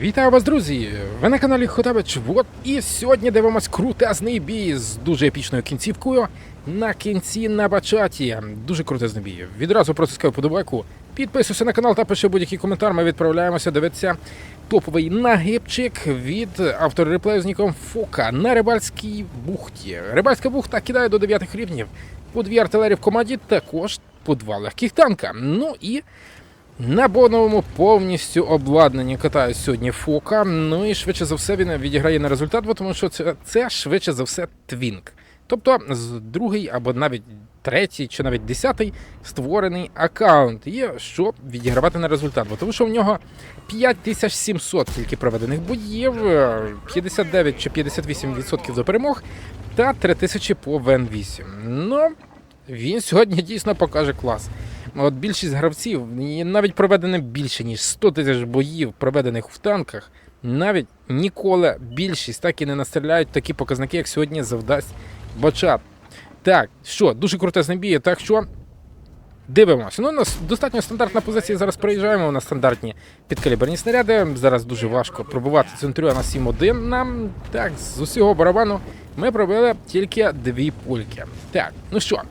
Вітаю вас, друзі! Ви на каналі Хотабич. Вот і сьогодні дивимось крутезний бій з дуже епічною кінцівкою на кінці на бачаті. Дуже крутезний бій. Відразу протискаю подобайку. Підписуйся на канал та пиши будь-який коментар. Ми відправляємося дивитися топовий нагибчик від автора реплею з ніком Фока на рибальській бухті. Рибальська бухта кидає до 9 рівнів. По дві артилерії в команді, також по два легких танка. Ну і на боновому повністю обладнанні катає сьогодні Фока. Ну і швидше за все він відіграє на результат, бо тому що це, це швидше за все твінк. Тобто другий або навіть третій чи навіть десятий створений аккаунт є, щоб відігравати на результат. Бо тому що в нього 5700 тільки проведених боїв, е, 59 чи 58% до перемог та 3000 по ВН8. Ну, він сьогодні дійсно покаже клас. От більшість гравців, навіть проведено більше ніж 100 тисяч боїв, проведених в танках, навіть ніколи більшість так і не настріляють такі показники, як сьогодні завдасть Бачат. Так, що, дуже крутезний бій, так що дивимося. Ну, у нас достатньо стандартна позиція. Зараз приїжджаємо на стандартні підкаліберні снаряди. Зараз дуже важко пробувати центрюа на 7-1. Нам так, з усього барабану ми пробили тільки дві пульки. Так, ну що.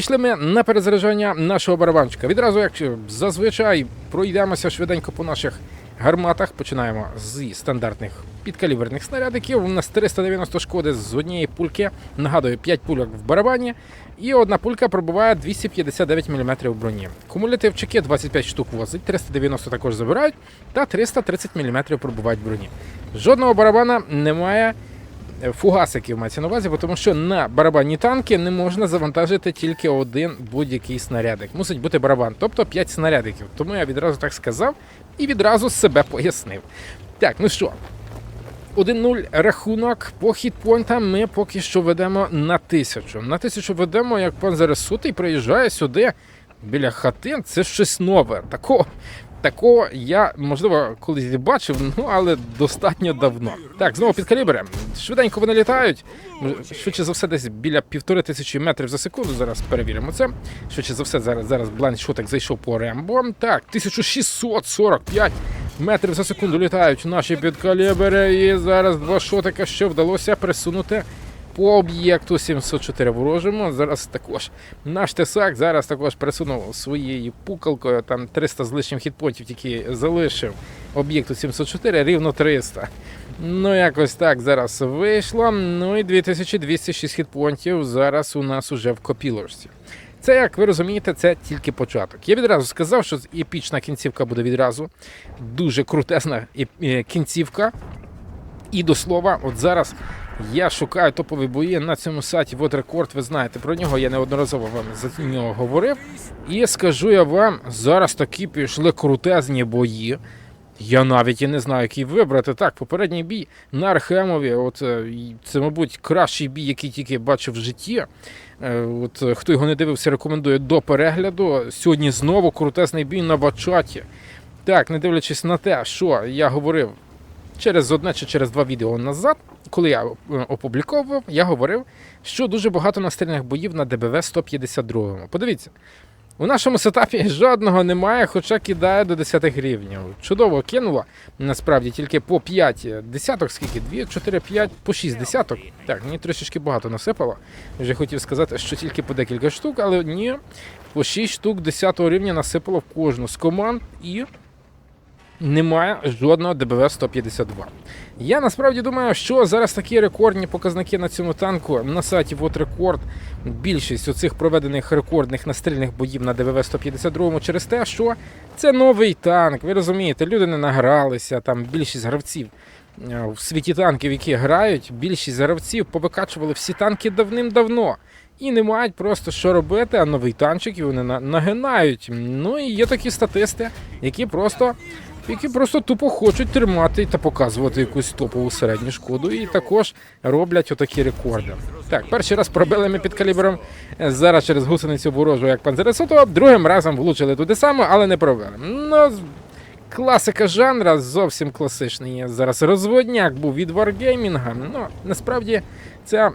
Пішли ми на перезаряджання нашого барабанчика. Відразу, як зазвичай, пройдемося швиденько по наших гарматах. Починаємо зі стандартних підкаліберних снарядиків. У нас 390 шкоди з однієї пульки. Нагадую, 5 пульок в барабані. І одна пулька пробиває 259 мм броні. Кумулятивчики 25 штук возить, 390 також забирають, та 330 мм пробивають броні. Жодного барабана немає фугасиків мається на увазі, тому що на барабанні танки не можна завантажити тільки один будь-який снарядик. Мусить бути барабан, тобто 5 снарядиків. Тому я відразу так сказав і відразу себе пояснив. Так, ну що. 1-0 рахунок по хітпойнтам ми поки що ведемо на тисячу. На тисячу ведемо, як пан Заресутий приїжджає сюди біля хатин. Це щось нове. Такого, такого я, можливо, колись бачив, ну але достатньо давно. Так, знову під калібри. Швиденько вони літають. Швидше за все, десь біля півтори тисячі метрів за секунду. Зараз перевіримо це. Швидше за все, зараз зараз блайндшотик зайшов по рембо. Так, 1645 метрів за секунду літають наші підкалібри. І зараз два шотика, що вдалося присунути по об'єкту 704 ворожому. Зараз також наш тесак зараз також присунув своєю пукалкою. Там 300 з лишнім хітпонтів тільки залишив об'єкту 704, рівно 300. Ну, якось так зараз вийшло. Ну і 2206 хітпонтів зараз у нас уже в копілочці. Це, як ви розумієте, це тільки початок. Я відразу сказав, що епічна кінцівка буде відразу. Дуже крутесна кінцівка. І до слова, от зараз я шукаю топові бої на цьому сайті Рекорд. Ви знаєте про нього. Я неодноразово вам за нього говорив. І скажу я вам, зараз такі пішли крутезні бої. Я навіть і не знаю, який вибрати. Так, попередній бій на Архемові. От е, це, мабуть, кращий бій, який тільки бачив в житті. Е, От е, хто його не дивився, рекомендую до перегляду. Сьогодні знову крутезний бій на бачаті. Так, не дивлячись на те, що я говорив через одне чи через два відео назад, коли я е, опубліковував, я говорив, що дуже багато настрільних боїв на ДБВ 152. Подивіться, у нашому сетапі жодного немає, хоча кидає до 10 рівнів. Чудово кинуло. Насправді тільки по 5 десяток, скільки? 2, 4, 5, по 6 десяток. Так, мені трішечки багато насипало. Вже хотів сказати, що тільки по декілька штук, але ні. По 6 штук 10 рівня насипало в кожну з команд і немає жодного ДБВ 152. Я насправді думаю, що зараз такі рекордні показники на цьому танку на сайті Вот Рекорд. Більшість оцих проведених рекордних настрільних боїв на ДБВ 152 через те, що це новий танк. Ви розумієте, люди не награлися. Там більшість гравців е, в світі танків, які грають, більшість гравців повикачували всі танки давним-давно. І не мають просто що робити, а новий танчик і вони на- нагинають. Ну і є такі статисти, які просто які просто тупо хочуть тримати та показувати якусь топову середню шкоду, і також роблять отакі рекорди. Так, перший раз пробили ми під калібром. Зараз через гусеницю ворожу, як панзересото, другим разом влучили туди саме, але не пробили. Ну, класика жанра зовсім класичний. Зараз розводняк був від Wargaming. Ну, насправді, це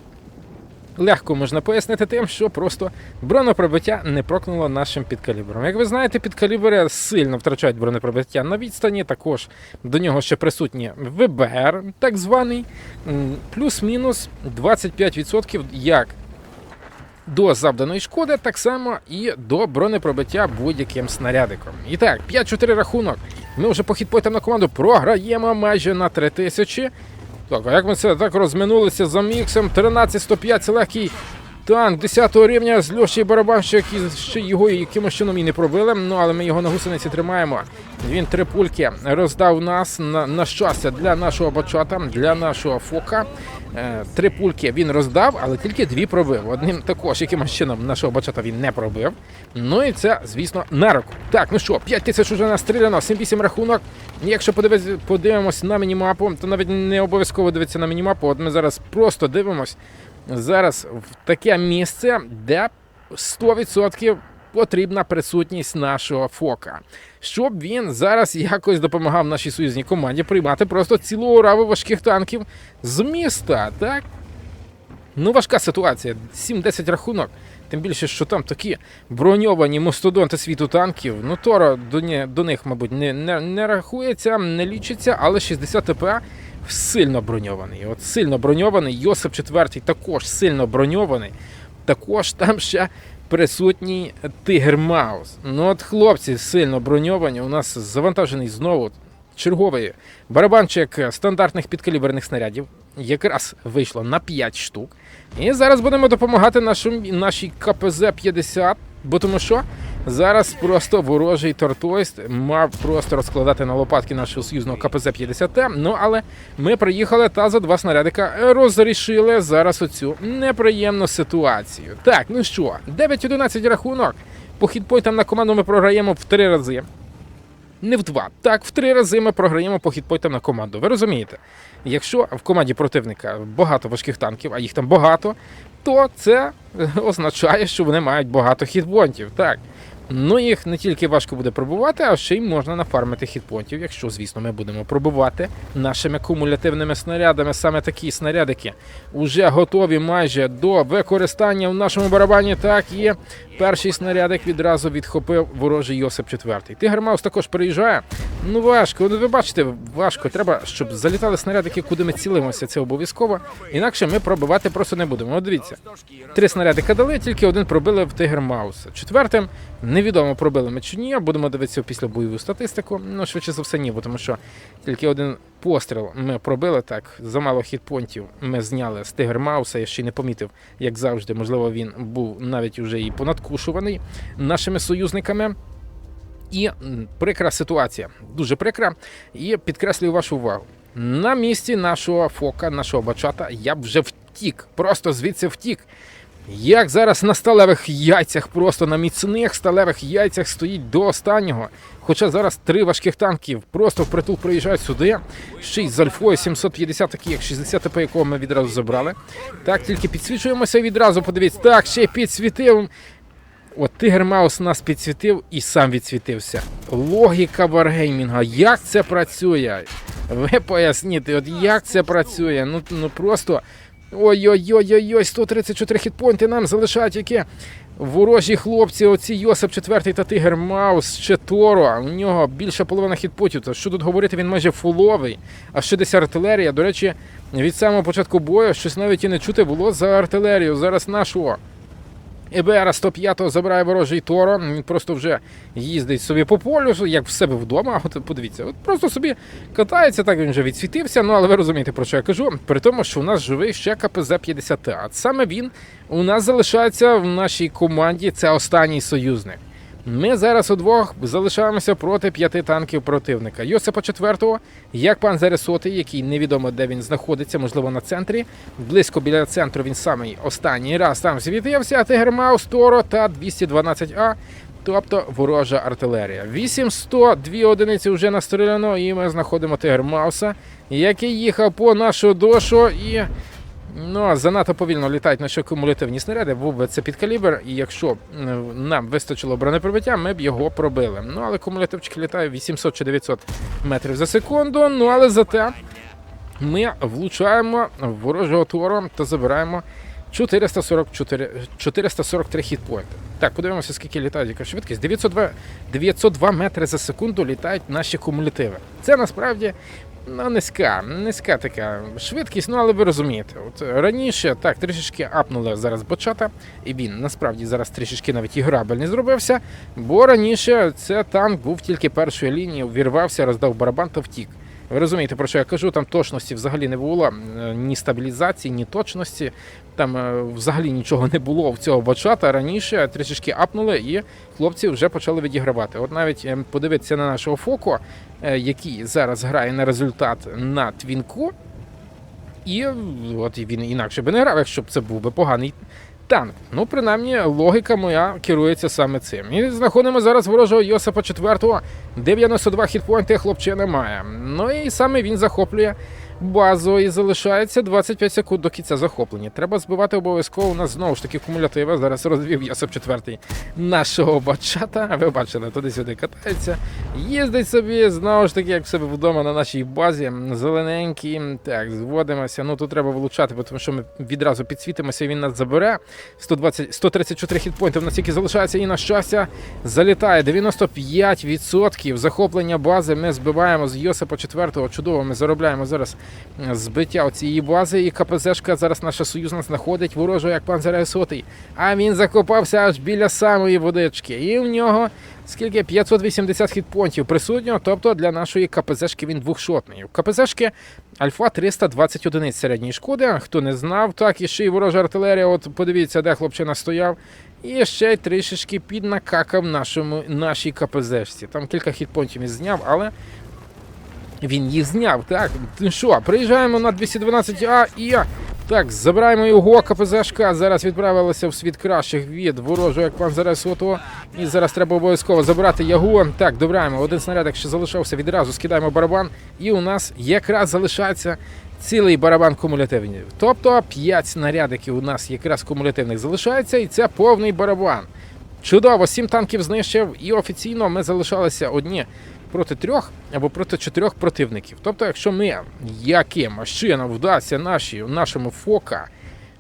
легко можна пояснити тим, що просто бронепробиття не прокнуло нашим підкалібром. Як ви знаєте, підкалібри сильно втрачають бронепробиття на відстані. Також до нього ще присутні ВБР, так званий, плюс-мінус 25% як до завданої шкоди, так само і до бронепробиття будь-яким снарядиком. І так, 5-4 рахунок. Ми вже по хітпойтам на команду програємо майже на 3000. Так, а як ми це так розминулися за міксом? 13-105 це легкий танк 10 рівня з Льоші Барабанщик, і ще його якимось чином і не пробили. Ну але ми його на гусениці тримаємо. Він три пульки роздав нас на, на щастя для нашого бачата, для нашого фока. Е, Три пульки він роздав, але тільки дві пробив. Одним також якимось чином нашого бачата він не пробив. Ну і це, звісно, на руку. Так, ну що, 5 тисяч уже настріляно, 7-8 рахунок. Якщо подивимось на мінімапу, то навіть не обов'язково дивитися на мінімапу. От ми зараз просто дивимось зараз в таке місце, де 100% потрібна присутність нашого фока, щоб він зараз якось допомагав нашій союзній команді приймати просто цілу ораву важких танків з міста. Так? Ну, важка ситуація. 7-10 рахунок. Тим більше, що там такі броньовані мастодонти світу танків. Ну, Торо до, ні, до них, мабуть, не, не, не рахується, не лічиться, але 60 ТП сильно броньований. От сильно броньований. Йосип IV також сильно броньований. Також там ще присутній Тигр Маус. Ну от хлопці сильно броньовані. У нас завантажений знову черговий барабанчик стандартних підкаліберних снарядів. Якраз вийшло на 5 штук. І зараз будемо допомагати нашому, нашій КПЗ-50, бо тому що зараз просто ворожий тортойст мав просто розкладати на лопатки нашого союзного КПЗ-50Т. Ну але ми приїхали та за два снарядика розрішили зараз оцю неприємну ситуацію. Так, ну що, 9-11 рахунок. По хітпойтам на команду ми програємо в три рази. Не в два. Так, в три рази ми програємо по хітпойтам на команду. Ви розумієте? Якщо в команді противника багато важких танків, а їх там багато, то це означає, що вони мають багато хітпонтів. Так. Ну, їх не тільки важко буде пробувати, а ще й можна нафармити хітпонтів, якщо, звісно, ми будемо пробувати нашими кумулятивними снарядами. Саме такі снарядики вже готові майже до використання в нашому барабані. Так є. Перший снарядик відразу відхопив ворожий Йосип IV. Тигр Маус також приїжджає. Ну важко. Ну, ви бачите, важко. Треба, щоб залітали снарядики, куди ми цілимося. Це обов'язково. Інакше ми пробивати просто не будемо. От дивіться. Три снарядика дали, тільки один пробили в Тигр Мауса. Четвертим невідомо пробили ми чи ні. Будемо дивитися після бойову статистику. Ну, швидше за все, ні, бо тому що тільки один постріл ми пробили так. Замало хітпонтів ми зняли з Тигр Мауса. Я ще не помітив, як завжди. Можливо, він був навіть уже і понадкушуваний нашими союзниками. І прикра ситуація, дуже прикра. І підкреслюю вашу увагу. На місці нашого фока, нашого бачата, я б вже втік, просто звідси втік. Як зараз на сталевих яйцях, просто на міцних сталевих яйцях стоїть до останнього. Хоча зараз три важких танків просто впритул приїжджають сюди. Ще й з Альфою 750, такі як 60 ТП, якого ми відразу забрали. Так, тільки підсвічуємося відразу. Подивіться, так, ще й підсвітив. От Тигр Маус нас підсвітив і сам відсвітився. Логіка варгеймінга. Як це працює? Ви поясніть, от як це працює? Ну, ну просто. Ой-ой-ой-ой-ой, 134 хітпойнти нам залишають які ворожі хлопці, оці Йосип 4 та Тигр Маус, ще Торо. У нього більша половина хітпотів. То що тут говорити, він майже фуловий. А ще десь артилерія. До речі, від самого початку бою щось навіть і не чути було за артилерію. Зараз нашого. ЕБР 105-го забирає ворожий Торо. Він просто вже їздить собі по полю, як в себе вдома. От подивіться, от просто собі катається, так він вже відсвітився. Ну але ви розумієте, про що я кажу. При тому, що у нас живий ще КПЗ 50 А саме він у нас залишається в нашій команді. Це останній союзник. Ми зараз удвох залишаємося проти п'яти танків противника. Йосипа IV, як пан Заресотий, який невідомо де він знаходиться, можливо, на центрі. Близько біля центру він самий останній раз там світився. Тигр Маус, Торо та 212А. Тобто ворожа артилерія. 800, дві одиниці вже настріляно, і ми знаходимо Тигр Мауса, який їхав по нашу дошу і. Ну, занадто повільно літають наші кумулятивні снаряди, був би це під калібр, і якщо нам вистачило бронепробиття, ми б його пробили. Ну, але кумулятивчик літає 800 чи 900 метрів за секунду. Ну, але зате ми влучаємо ворожого тору та забираємо 444, 443 хітпойнти. Так, подивимося, скільки літають, яка швидкість. 902, 902 метри за секунду літають наші кумулятиви. Це насправді ну, низька, низька така швидкість, ну але ви розумієте. От раніше так трішечки апнули зараз бочата, і він насправді зараз трішечки навіть і грабельний зробився, бо раніше це танк був тільки першої лінії, увірвався, роздав барабан та втік. Ви розумієте, про що я кажу? Там точності взагалі не було, е, ні стабілізації, ні точності. Там е, взагалі нічого не було в цього бачата. Раніше трішечки апнули, і хлопці вже почали відігравати. От навіть е, подивитися на нашого Фоко, е, який зараз грає на результат на твінку. І от він інакше би не грав, якщо б це був би поганий танк. Ну, принаймні, логіка моя керується саме цим. І знаходимо зараз ворожого Йосипа 4 92 хітпойнти хлопчина має. Ну і саме він захоплює базу і залишається 25 секунд до кінця захоплення. Треба збивати обов'язково. У нас знову ж таки кумулятиви. Зараз розвів Йосип 4 нашого бачата. Ви бачили, туди-сюди катається. Їздить собі, знову ж таки, як себе вдома на нашій базі. Зелененький. Так, зводимося. Ну тут треба влучати, бо тому що ми відразу підсвітимося, і він нас забере. 120, 134 хітпойнти в нас тільки залишається, і на щастя залітає 95% захоплення бази. Ми збиваємо з Йосипа 4 Чудово, ми заробляємо зараз збиття цієї бази. І КПЗшка зараз наша союзна знаходить ворожого як пан Сотий. А він закопався аж біля самої водички. І в нього скільки 580 хітпонтів присутньо. Тобто для нашої КПЗшки він двохшотний. У КПЗшки Альфа 320 одиниць середньої шкоди. Хто не знав, так і ще й ворожа артилерія. От подивіться, де хлопчина стояв. І ще й трішечки піднакакав нашому, нашій КПЗшці. Там кілька хітпонтів він зняв, але він їх зняв. Так, ну що, приїжджаємо на 212А і. Так, забираємо його КПЗшка. Зараз відправилися в світ кращих від ворожого, як пан зараз Сото. І зараз треба обов'язково забирати його. Так, добираємо. Один снаряд, ще залишався, відразу скидаємо барабан. І у нас якраз залишається цілий барабан кумулятивний. Тобто 5 снарядиків у нас якраз кумулятивних залишається, і це повний барабан. Чудово, сім танків знищив, і офіційно ми залишалися одні проти трьох або проти чотирьох противників. Тобто, якщо ми якимось чином вдасться наші, нашому ФОКа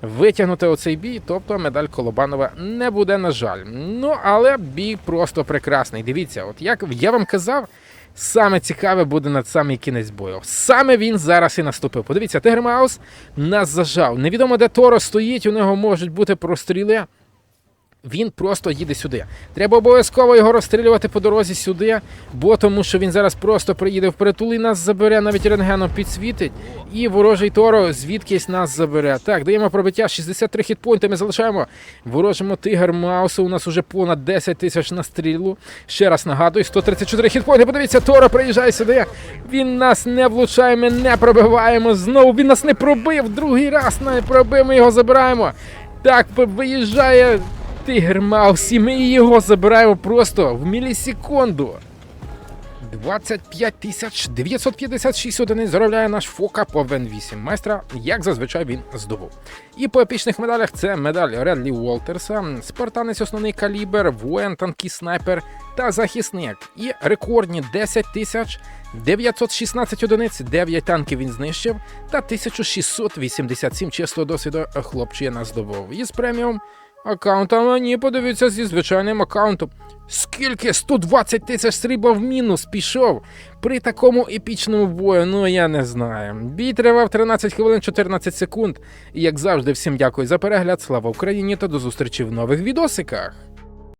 витягнути оцей бій, тобто медаль Колобанова не буде, на жаль. Ну, але бій просто прекрасний. Дивіться, от як я вам казав. Саме цікаве буде над самий кінець бою. Саме він зараз і наступив. Подивіться, Тигр Маус нас зажав. Невідомо, де Торо стоїть, у нього можуть бути простріли. Він просто їде сюди. Треба обов'язково його розстрілювати по дорозі сюди, бо тому що він зараз просто приїде впритул і нас забере, навіть рентгеном підсвітить. І ворожий Торо звідкись нас забере. Так, даємо пробиття. 63 хітпойнти ми залишаємо. Ворожому тигр Маусу. У нас уже понад 10 тисяч на стрілу. Ще раз нагадую, 134 хітпойнти. Подивіться, Торо приїжджає сюди. Він нас не влучає, ми не пробиваємо. Знову він нас не пробив. Другий раз не пробив, ми його забираємо. Так, виїжджає. Тигр Маус, і ми його забираємо просто в мілісекунду. 25 тисяч 956 одиниць заробляє наш Фока по Вен 8 майстра, як зазвичай він здобув. І по епічних медалях це медаль Редлі Уолтерса, спартанець основний калібр, воїн, танкіст, снайпер та захисник. І рекордні 10 тисяч 916 одиниць, 9 танків він знищив, та 1687 чистого досвіду хлопчина здобув. І з преміум аккаунтом мені подивіться зі звичайним аккаунтом. Скільки 120 тисяч срібла в мінус пішов при такому епічному бою, ну я не знаю. Бій тривав 13 хвилин 14 секунд. І як завжди, всім дякую за перегляд. Слава Україні та до зустрічі в нових відосиках.